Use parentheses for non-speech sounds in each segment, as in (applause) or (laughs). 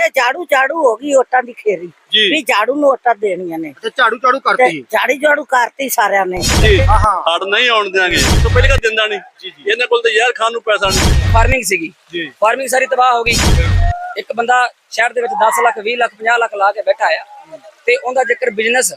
ਤੇ ਝਾੜੂ ਝਾੜੂ ਹੋ ਗਈ ਵੋਟਾਂ ਦੀ ਖੇਰੀ। ਜੀ। ਵੀ ਝਾੜੂ ਨੂੰ ਵੋਟਾਂ ਦੇਣੀਆਂ ਨੇ। ਤੇ ਝਾੜੂ ਝਾੜੂ ਤੇ ਕਰਤੀ। ਝਾੜੀ ਝਾੜੂ ਕਰਤੀ ਸਾਰਿਆਂ ਨੇ। ਜੀ। ਹਾਂ ਹੜ ਨਹੀਂ ਆਉਣ ਦਿਆਂਗੇ। ਤੋਂ ਪਹਿਲੇ ਕਾ ਦਿੰਦਾ ਨਹੀਂ। ਇਹਨਾਂ ਕੋਲ ਤਾਂ ਯਾਰ ਖਾਣ ਨੂੰ ਪੈਸਾ ਨਹੀਂ। ਫਾਰਮਿੰਗ ਸੀਗੀ। ਜੀ। ਫਾਰਮਿੰਗ ਸਾਰੀ ਤਬਾਹ ਹੋ ਗਈ। ਇੱਕ ਬੰਦਾ ਸ਼ਹਿਰ ਦੇ ਵਿੱਚ 10 ਲੱਖ 20 ਲੱਖ 50 ਲੱਖ ਲਾ ਕੇ ਬੈਠਾ ਆ। ਤੇ ਉਹਦਾ ਜੇਕਰ ਬਿਜ਼ਨਸ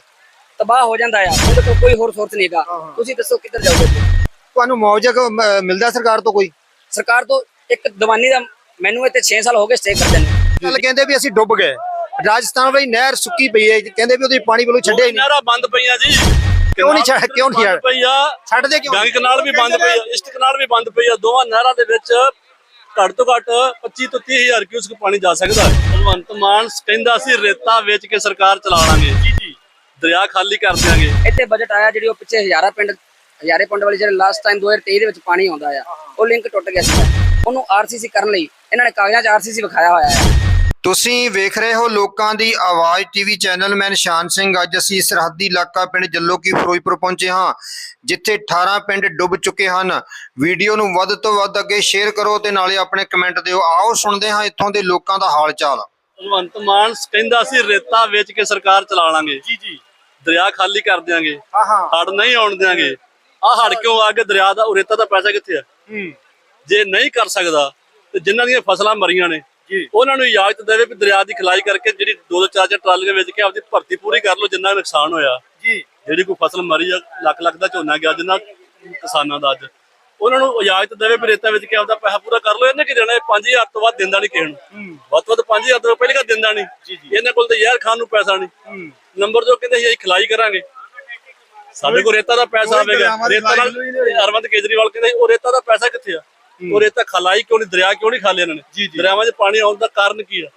ਤਬਾਹ ਹੋ ਜਾਂਦਾ ਆ ਉਹਦੇ ਕੋਲ ਕੋਈ ਹੋਰ ਸੋਰਸ ਨਹੀਂਗਾ ਤੁਸੀਂ ਦੱਸੋ ਕਿੱਧਰ ਜਾਓਗੇ? ਤੁਹਾਨੂੰ ਮੁਆਵਜ਼ਾ ਕ- ਮ- ਮਿਲਦਾ ਸਰਕਾਰ ਤੋਂ ਕੋਈ? ਸਰਕਾਰ ਤੋਂ ਇੱਕ ਦੀਵਾਨੀ ਦਾ ਮੈਨੂੰ ਇੱਥੇ 6 ਸਾਲ ਹੋ ਗਏ ਸਟੇ ਕਰਦੇ ਨੇ। ਗੱਲ ਕਹਿੰਦੇ ਵੀ ਅਸੀਂ ਡੁੱਬ ਗਏ। ਰਾਜਸਥਾਨ ਵਿੱਚ ਨਹਿਰ ਸੁੱਕੀ ਪਈ ਹੈ ਕਹਿੰਦੇ ਵੀ ਉਹਦੀ ਪਾਣੀ ਵੱਲੋਂ ਛੱਡਿਆ ਹੀ ਨਹੀਂ। ਨਹਿਰਾਂ ਬੰਦ ਪਈਆਂ ਜੀ। ਕਿਉਂ ਨਹੀਂ ਛੱਡ ਕਿਉਂ ਨਹੀਂ ਬੰਦ ਯਾਰ ਪਈ ਆ। ਛੱਡ ਦੇ ਕਿਉਂ ਗੰਗ ਕਨਾਲ ਵੀ ਬੰਦ ਪਈ ਆ ਇਸ਼ਟ ਕਨਾਲ ਵੀ ਬੰਦ ਪਈ ਆ। ਦੋਵਾਂ ਨਹਿਰਾਂ ਦੇ ਵਿੱਚ ਘੱਟ ਤੋਂ ਘੱਟ 25 ਤੋਂ 30 ਹਜ਼ਾਰ ਕਿਊਸਕ ਪਾਣੀ ਜਾ ਸਕਦਾ ਭਗਵੰਤ ਮਾਨ ਕਹਿੰਦਾ ਸੀ ਰੇਤਾ ਵੇਚ ਕੇ ਸਰਕਾਰ ਚਲਾ ਲਾਂਗੇ। ਜੀ ਜੀ। ਦਰਿਆ ਖਾਲੀ ਕਰ ਦਿਆਂਗੇ। ਇੱਥੇ ਬਜਟ ਆਇਆ ਜਿਹੜੀ ਉਹ ਪਿੱਛੇ ਹਜ਼ਾਰਾ ਪਿੰਡ ਹਜ਼ਾਰੇ ਪਿੰਡ ਵਾਲੀ ਜਿਹੜੇ ਲਾਸਟ ਟਾਈਮ 2023 ਦੇ ਵਿੱਚ ਪਾਣੀ ਆਉਂਦਾ ਆ ਉਹ ਲਿੰਕ ਟੁੱਟ ਗਿਆ ਸੀ। ਉਹਨੂੰ ਆਰਸੀਸੀ ਕਰਨ ਲਈ ਇਹਨਾਂ ਨੇ ਕਾਗਜ਼ਾਂ 'ਚ ਆਰਸੀਸੀ ਵਿਖਾਇਆ ਹੋਇਆ ਹੈ ਤੁਸੀਂ ਵੇਖ ਰਹੇ ਹੋ ਲੋਕਾਂ ਦੀ ਆਵਾਜ਼ ਟੀਵੀ ਚੈਨਲ ਮੈਂ ਨਿਸ਼ਾਨ ਸਿੰਘ। ਅੱਜ ਅਸੀਂ ਸਰਹੱਦੀ ਇਲਾਕਾ ਪਿੰਡ ਜੱਲੋ ਕੀ ਫਿਰੋਜ਼ਪੁਰ ਪਹੁੰਚੇ ਹਾਂ ਜਿੱਥੇ 18 ਪਿੰਡ ਡੁੱਬ ਚੁੱਕੇ ਹਨ। ਵੀਡੀਓ ਨੂੰ ਵੱਧ ਤੋਂ ਵੱਧ ਅੱਗੇ ਸ਼ੇਅਰ ਕਰੋ ਤੇ ਨਾਲੇ ਆਪਣੇ ਕਮੈਂਟ ਦਿਓ। ਆਓ ਸੁਣਦੇ ਹਾਂ ਇੱਥੋਂ ਦੇ ਲੋਕਾਂ ਦਾ ਹਾਲ ਚਾਲ ਭਗਵੰਤ ਮਾਨ ਕਹਿੰਦਾ ਸੀ ਰੇਤਾ ਵੇਚ ਕੇ ਸਰਕਾਰ ਚਲਾ ਲਾਂਗੇ। ਜੀ ਜੀ। ਦਰਿਆ ਖਾਲੀ ਕਰ ਦਿਆਂਗੇ। ਹਾਂ ਹਾਂ। ਹੜ ਨਹੀਂ ਆਉਣ ਦਿਆਂਗੇ। ਆ ਹੜ ਕਿਉਂ ਆ ਕੇ ਦਰਿਆ ਦਾ ਉਹ ਰੇਤਾ ਦਾ ਪੈਸਾ ਕਿੱਥੇ ਆ? ਜੇ ਨਹੀਂ ਕਰ ਸਕਦਾ ਤੇ ਜਿਨ੍ਹਾਂ ਦੀਆਂ ਫਸਲਾਂ ਮਰੀਆਂ ਨੇ। ਉਹਨਾਂ ਨੂੰ ਇਜਾਜ਼ਤ ਦੇਵੇ ਵੀ ਦਰਿਆ ਦੀ ਖਲਾਈ ਕਰਕੇ ਜਿਹੜੀ ਦੋ ਦੋ ਚਾਰ ਚਾਰ ਟਰਾਲੀਆਂ ਵੇਚ ਕੇ ਆਪਦੀ ਭਰਤੀ ਪੂਰੀ ਕਰ ਲਓ ਜਿੰਨਾ ਨੁਕਸਾਨ ਹੋਇਆ। ਜੀ। ਜਿਹੜੀ ਕੋਈ ਫਸਲ ਮਰੀ ਆ ਲੱਖ ਲੱਖ ਦਾ ਝੋਨਾ ਗਿਆ ਜਿੰਨਾ ਕਿਸਾਨਾਂ ਦਾ ਅੱਜ। ਉਹਨਾਂ ਨੂੰ ਇਜਾਜ਼ਤ ਦੇਵੇ ਵੀ ਰੇਤਾ ਵੇਚ ਕੇ ਆਪਦਾ ਪੈਸਾ ਪੂਰਾ ਕਰ ਲਓ ਇਹਨੇ ਕੀ ਦੇਣਾ? ਇਹ 5000 ਤੋਂ ਵੱਧ ਦਿੰਦਾ ਨਹੀਂ ਕਿਸੇ ਨੂੰ। ਵੱਧ ਤੋਂ ਵੱਧ 5000 ਤੋਂ ਪਹਿਲੇ ਕਾ ਦਿੰਦਾ ਨਹੀਂ। ਇਹਨਾਂ ਕੋਲ ਤਾਂ ਯਾਰ ਖਾਣ ਨੂੰ ਪੈਸਾ ਨਹੀਂ। ਨੰਬਰ ਜੋ ਕਹਿੰਦੇ ਸੀ ਅਸੀਂ ਖਲਾਈ ਕਰਾਂਗੇ। ਸਾਡੇ ਕੋਲ ਰੇਤਾ ਦਾ ਪੈਸਾ ਆਵੇਗਾ। ਰੇਤਾ ਨਾਲ ਅਰਵਿੰਦ ਕੇਜਰੀਵਾਲ ਕਹਿੰਦੇ ਉਹ ਰੇਤਾ ਦਾ ਪੈਸਾ ਕਿੱਥੇ ਆ? ਉਹ ਰੇਤਾ ਖਲਾਈ ਕਿਉਂ ਨਹੀਂ? ਦਰਿਆ ਕਿਉਂ ਨਹੀਂ ਖਾਲੇ ਇਹਨਾਂ ਨੇ? ਦਰਿਆਵਾਂ 'ਚ ਪਾਣੀ ਆਉਣ ਦਾ ਕਾਰਨ ਕੀ ਆ?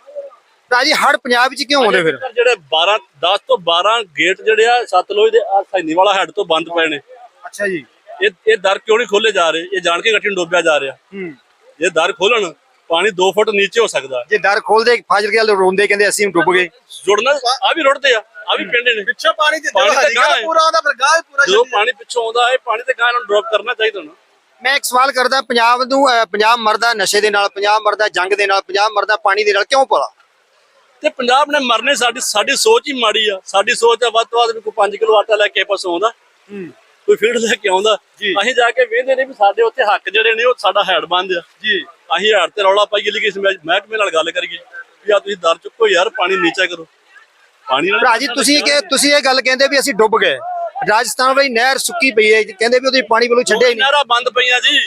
ਰਾਜੀ ਹੜ ਪੰਜਾਬ ਵਿੱਚ ਕਿਉਂ ਆਉਂਦੇ ਫਿਰ? ਜਿਹੜੇ 12 10 ਤੋਂ 12 ਗੇਟ ਜਿਹੜੇ ਆ ਸਤਲੁਜ ਦੇ ਆ ਸੈਨੀ ਵਾਲਾ ਹੈਡ ਤੋਂ ਬੰਦ ਪਏ ਨੇ। ਅੱਛਾ ਜੀ। ਇਹ ਇਹ ਦਰ ਕਿਉਂ ਨਹੀਂ ਖੋਲੇ ਜਾ ਰਹੇ? ਇਹ ਜਾਣ ਕੇ ਗੱਟੀ ਡੋਬਿਆ ਜਾ ਰਿਹਾ। ਹੂੰ। ਜੇ ਦਰ ਖੋਲਣ ਪਾਣੀ 2 ਫੁੱਟ ਨੀਚੇ ਹੋ ਸਕਦਾ। ਜੇ ਦਰ ਖੋਲਦੇ ਫਾਜ਼ਿਲ ਕੇ ਵਾਲੇ ਰੋਂਦੇ ਕਹਿੰਦੇ ਅਸੀਂ ਡੁੱਬ ਗਏ। ਜੁੜਨਾ ਆ ਵੀ ਰੁੜਦੇ ਆ ਆ ਵੀ ਪਿੰਡ ਨੇ। ਪਿੱਛੋਂ ਪਾਣੀ ਤੇ ਤਾਂ ਗਾਂਹ ਹੈ। ਪੂਰਾ ਆਉਂਦਾ ਫਿਰ ਗਾਹ ਪੂਰਾ ਜਦੋਂ ਪਾਣੀ ਪਿੱਛੋਂ ਆਉਂਦਾ ਇਹ ਪਾਣੀ ਤੇ ਗਾਂ ਨੂੰ ਡ੍ਰੌਪ ਕਰਨਾ ਚਾਹੀਦਾ ਨਾ। ਮੈਂ ਇੱਕ ਸਵਾਲ ਕਰਦਾ ਪੰਜਾਬ ਨੂੰ ਅਹ, ਪੰਜਾਬ ਮਰਦਾ ਨਸ਼ੇ ਦੇ ਨਾਲ ਪੰਜਾਬ ਮਰਦਾ ਜੰਗ ਦੇ ਨਾਲ ਪੰਜਾਬ ਮਰਦਾ ਪਾਣੀ ਦੇ ਨਾਲ ਕਿਉਂ ਪਲਾ ਤੇ ਪੰਜਾਬ ਨੇ ਮਰਨੇ ਸਾਡੀ ਸਾਡੀ ਸੋਚ ਹੀ ਮਾੜੀ ਆ। ਸਾਡੀ ਸੋਚ ਆ ਵੱਧ ਤੋਂ ਵੱਧ ਵੀ ਕੋਈ 5 ਕਿਲੋ ਆਟਾ ਲੈ ਕੇ ਪਾਸੋਂ ਆਉਂਦਾ ਕੋਈ ਫੀਡ ਲੈ ਕੇ ਆਉਂਦਾ। ਅਸੀਂ ਜਾ ਕੇ ਵੇਖਦੇ ਨੇ ਵੀ ਸਾਡੇ ਉੱਥੇ ਹੱਕ ਜਿਹੜੇ ਨੇ ਉਹ ਸਾਡਾ ਹੈਡ ਬੰਦ ਆ। ਜੀ। ਅਸੀਂ ਹੈਡ ਤੇ ਰੌਲਾ ਪਾਈਏ ਲਈ ਕਿਸੇ ਮਹਿਕਮੇ ਨਾਲ ਗੱਲ ਕਰੀਏ ਵੀ ਆ ਤੁਸੀਂ ਦਰ ਚੁੱਕੋ ਯਾਰ ਪਾਣੀ ਨੀਚਾ ਕਰੋ। ਪਾਣੀ ਨਾਲ ਭਰਾ ਜੀ ਤੁਸੀਂ ਕਿ ਤੁਸੀਂ ਇਹ ਗੱਲ ਕਹਿੰਦੇ ਵੀ ਅਸੀਂ ਡੁੱਬ ਗਏ। ਰਾਜਸਥਾਨ ਵਿੱਚ ਨਹਿਰ ਸੁੱਕੀ ਪਈ ਹੈ ਕਹਿੰਦੇ ਵੀ ਉਹਦੀ ਪਾਣੀ ਵੱਲੋਂ ਛੱਡਿਆ ਹੀ ਨਹੀਂ। ਨਹਿਰਾਂ ਬੰਦ ਪਈਆਂ ਜੀ।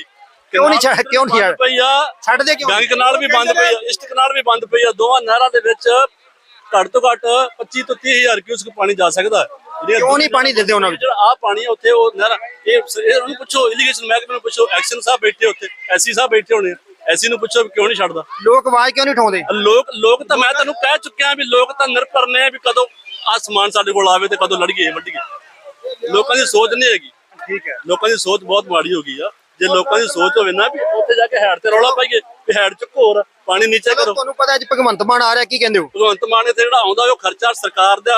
ਕਿਉਂ ਨਹੀਂ ਛੱਡ ਕਿਉਂ ਨਹੀਂ ਬੰਦ ਪਈ ਆ। ਛੱਡ ਦੇ ਕਿਉਂ ਗੰਗ ਕਨਾਲ ਵੀ ਬੰਦ ਪਈ ਆ ਇਸ਼ਟ ਕਨਾਲ ਵੀ ਬੰਦ ਪਈ ਆ। ਦੋਵਾਂ ਨਹਿਰਾਂ ਦੇ ਵਿੱਚ ਘੱਟ ਤੋਂ ਘੱਟ 25 ਤੋਂ 30 ਹਜ਼ਾਰ ਕਿਊਸਕ ਪਾਣੀ ਜਾ ਸਕਦਾ। ਕਿਉਂ ਨਹੀਂ ਪਾਣੀ ਦਿੰਦੇ ਉਹਨਾਂ ਵਿੱਚ ਜਿਹੜਾ ਆ ਪਾਣੀ ਉੱਥੇ ਉਹ ਨਹਿਰਾਂ ਇਹ ਉਹਨੂੰ ਪੁੱਛੋ ਇਰੀਗੇਸ਼ਨ ਮਹਿਕਮੇ ਨੂੰ ਪੁੱਛੋ ਐਕਸ਼ਨ ਸਾਹਿਬ ਬੈਠੇ ਉੱਥੇ। ਐਸੀ ਸਾਹਿਬ ਬੈਠੇ ਹੋਣੇ ਐਸੀ ਨੂੰ ਪੁੱਛੋ ਕਿਉਂ ਨਹੀਂ ਛੱਡਦਾ। ਲੋਕ ਆਵਾਜ਼ ਕਿਉਂ ਨਹੀਂ ਉਠਾਉਂਦੇ? ਲੋਕ ਲੋਕ ਤਾਂ ਮੈਂ ਤੁਹਾਨੂੰ ਕਹਿ ਚੁੱਕਿਆ ਵੀ ਲੋਕ ਤਾਂ ਨਿਰਭਰ ਨੇ ਵੀ ਕਦੋਂ ਆ ਸਮਾਨ ਸਾਡੇ ਕੋਲ ਆਵੇ ਤੇ ਕਦੋਂ ਲੜੀਏ ਵੱਢੀਏ। ਲੋਕਾਂ ਦੀ ਸੋਚ ਨਹੀਂ ਹੈਗੀ। ਠੀਕ ਹੈ। ਲੋਕਾਂ ਦੀ ਸੋਚ ਬਹੁਤ ਮਾੜੀ ਹੋ ਗਈ ਆ। ਜੇ ਲੋਕਾਂ ਦੀ ਸੋਚ ਹੋਵੇ ਨਾ ਵੀ ਉੱਥੇ ਜਾ ਕੇ ਹੈਡ ਤੇ ਰੌਲਾ ਪਾਈਏ ਵੀ ਹੈਡ ਚੁੱਕੋ ਹੋਰ ਪਾਣੀ ਨੀਚੇ ਕਰੋ। ਤੁਹਾਨੂੰ ਪਤਾ ਅੱਜ ਭਗਵੰਤ ਮਾਨ ਆ ਰਿਹਾ ਕੀ ਕਹਿੰਦੇ ਹੋ? ਭਗਵੰਤ ਮਾਨ ਇੱਥੇ ਜਿਹੜਾ ਆਉਂਦਾ ਉਹ ਖਰਚਾ ਸਰਕਾਰ ਦਾ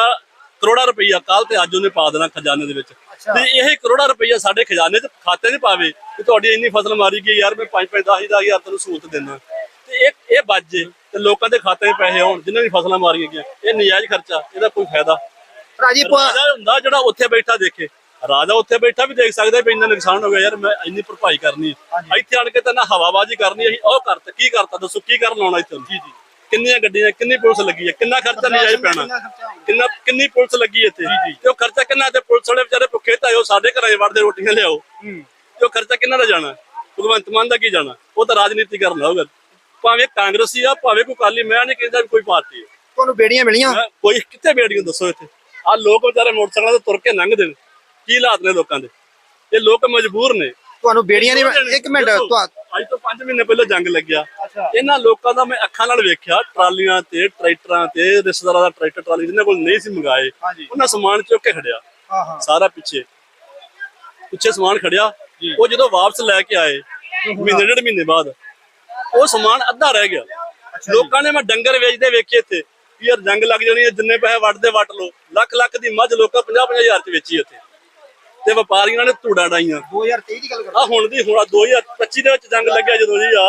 ਕਰੋੜਾ ਰੁਪਈਆ ਕੱਲ ਤੇ ਅੱਜ ਉਹਨੇ ਪਾ ਦੇਣਾ ਖਜ਼ਾਨੇ ਦੇ ਵਿੱਚ। ਤੇ ਇਹ ਕਰੋੜਾ ਰੁਪਈਆ ਸਾਡੇ ਖਜ਼ਾਨੇ 'ਚ ਖਾਤੇ 'ਚ ਪਾਵੇ। ਕਿ ਤੁਹਾਡੀ ਇੰਨੀ ਫਸਲ ਮਾਰੀ ਗਈ ਯਾਰ ਮੈਂ 5 5 10 ਹਜ਼ਾਰ ਤੈਨੂੰ ਸਹੂਲਤ ਦਿੰਦਾ। ਤੇ ਇਹ ਇਹ ਬਚ ਜੇ ਤੇ ਲੋਕਾਂ ਦੇ ਖਾਤੇ 'ਚ ਪੈਸੇ ਆਉਣ ਜਿਨ੍ਹਾਂ ਦੀ ਫਸਲਾਂ ਮਾਰੀਆਂ ਗਈਆਂ ਇਹ ਨਜਾਇਜ਼ ਖਰਚਾ ਇਹਦਾ ਕੋਈ ਫਾਇਦਾ। ਭਰਾ ਜੀ ਪ- ਰਾਜਾ ਹੁੰਦਾ ਜਿਹੜਾ ਉੱਥੇ ਬੈਠਾ ਦੇਖੇ। ਰਾਜਾ ਉੱਥੇ ਬੈਠਾ ਵੀ ਦੇਖ ਸਕਦਾ ਵੀ ਇੰਨਾ ਨੁਕਸਾਨ ਹੋ ਗਿਆ ਯਾਰ ਮੈਂ ਇੰਨੀ ਭਰਪਾਈ ਕਰਨੀ ਹੈ ਇੱਥੇ ਆਣ ਕੇ ਤਾਂ ਨਾ ਹਵਾਬਾਜ਼ੀ ਕਰਨੀ ਅਸੀਂ ਉਹ ਕਰਤਾ ਕੀ ਕਰਤਾ ਦੱਸੋ ਕੀ ਕਰਨ ਲਾਉਣਾ ਇੱਥੇ? ਜੀ ਜੀ। ਕਿੰਨੀਆਂ ਗੱਡੀਆਂ ਕਿੰਨੀ ਪੁਲਿਸ ਲੱਗੀ ਹੈ ਕਿੰਨਾ ਖਰਚਾ ਨਜਾਇਜ਼ ਪੈਣਾ? ਕਿੰਨਾ ਕਿੰਨੀ ਪੁਲਿਸ ਲੱਗੀ ਇੱਥੇ? ਤੇ ਉਹ ਖਰਚਾ ਕਿੰਨਾ ਤੇ ਪੁਲਿਸ ਵਾਲੇ ਵਿਚਾਰੇ ਭੁੱਖੇ ਤਾਂ ਉਹ ਸਾਡੇ ਘਰਾਂ 'ਚ ਵੜਦੇ ਰੋਟੀਆਂ ਲਿਆਓ। ਤੇ ਉਹ ਖਰਚਾ ਕਿੰਨਾ ਦਾ ਜਾਣਾ? ਭਗਵੰਤ ਮਾਨ ਦਾ ਕੀ ਜਾਣਾ? ਉਹ ਤਾਂ ਰਾਜਨੀਤੀ ਕਰਨ ਹੋਊਗਾ ਭਾਵੇਂ ਕਾਂਗਰਸੀ ਆ ਭਾਵੇਂ ਕੋਈ ਕਾਲੀ ਮੈਂ ਨਹੀਂ ਕਹਿੰਦਾ ਕੋਈ ਪਾਰਟੀ ਤੁਹਾਨੂੰ ਬੇੜੀਆਂ ਮਿਲੀਆਂ? ਕੋਈ ਕਿੱਥੇ ਬੇੜੀਆਂ ਦੱਸੋ ਇੱਥੇ? ਆ ਲੋਕ ਵਿਚਾਰੇ ਮੋਟਰਸਾਈਕਲਾਂ ਤੇ ਤੁਰ ਕੇ ਲੰਘਦੇ ਨੇ। ਕੀ ਹਾਲਾਤ ਨੇ ਲੋਕਾਂ ਦੇ? ਇਹ ਲੋਕ ਮਜਬੂਰ ਨੇ। ਤੁਹਾਨੂੰ ਬੇੜੀਆਂ ਨਹੀਂ ਇੱਕ ਮਿੰਟ ਅੱਜ ਤੋਂ 5 ਮਹੀਨੇ ਪਹਿਲਾਂ ਜੰਗ ਲੱਗਿਆ। ਇਹਨਾਂ ਲੋਕਾਂ ਦਾ ਮੈਂ ਅੱਖਾਂ ਨਾਲ ਵੇਖਿਆ ਟਰਾਲੀਆਂ ਤੇ ਟਰੈਕਟਰਾਂ ਤੇ ਰਿਸ਼ਤੇਦਾਰਾਂ ਦਾ ਟਰੈਕਟਰ ਟਰਾਲੀ ਜਿਹਨਾਂ ਕੋਲ ਨਹੀਂ ਸੀ ਮੰਗਾਏ ਉਹਨਾਂ ਸਮਾਨ ਚੁੱਕ ਕੇ ਖੜਿਆ। ਸਾਰਾ ਪਿੱਛੇ। ਪਿੱਛੇ ਸਮਾਨ ਖੜਿਆ। ਉਹ ਜਦੋਂ ਵਾਪਸ ਲੈ ਕੇ ਆਏ ਮਹੀਨੇ ਡੇਢ ਮਹੀਨੇ ਬਾਅਦ ਉਹ ਸਮਾਨ ਅੱਧਾ ਰਹਿ ਗਿਆ। ਲੋਕਾਂ ਨੇ ਮੈਂ ਡੰਗਰ ਵੇਚਦੇ ਵੇਖੇ ਇੱਥੇ। ਵੀ ਯਾਰ ਜੰਗ ਲੱਗ ਜਾਣੀ ਹੈ ਜਿੰਨੇ ਪੈਸੇ ਵੱਟਦੇ ਵੱਟ ਲਓ। ਲੱਖ ਲੱਖ ਦੀ ਮੱਝ ਲੋਕਾਂ 50 50 ਹਜ਼ਾਰ ਚ ਵੇਚੀ ਇੱਥੇ ਤੇ ਵਪਾਰੀਆਂ ਨੇ ਧੂੜਾਂ ਡਾਈਆਂ। 2023 ਦੀ ਗੱਲ ਆ ਹੁਣ ਦੀ ਹੁਣ ਆਹ 2025 ਦੇ ਵਿੱਚ ਜੰਗ ਲੱਗਿਆ ਜਦੋਂ ਜੀ ਆ।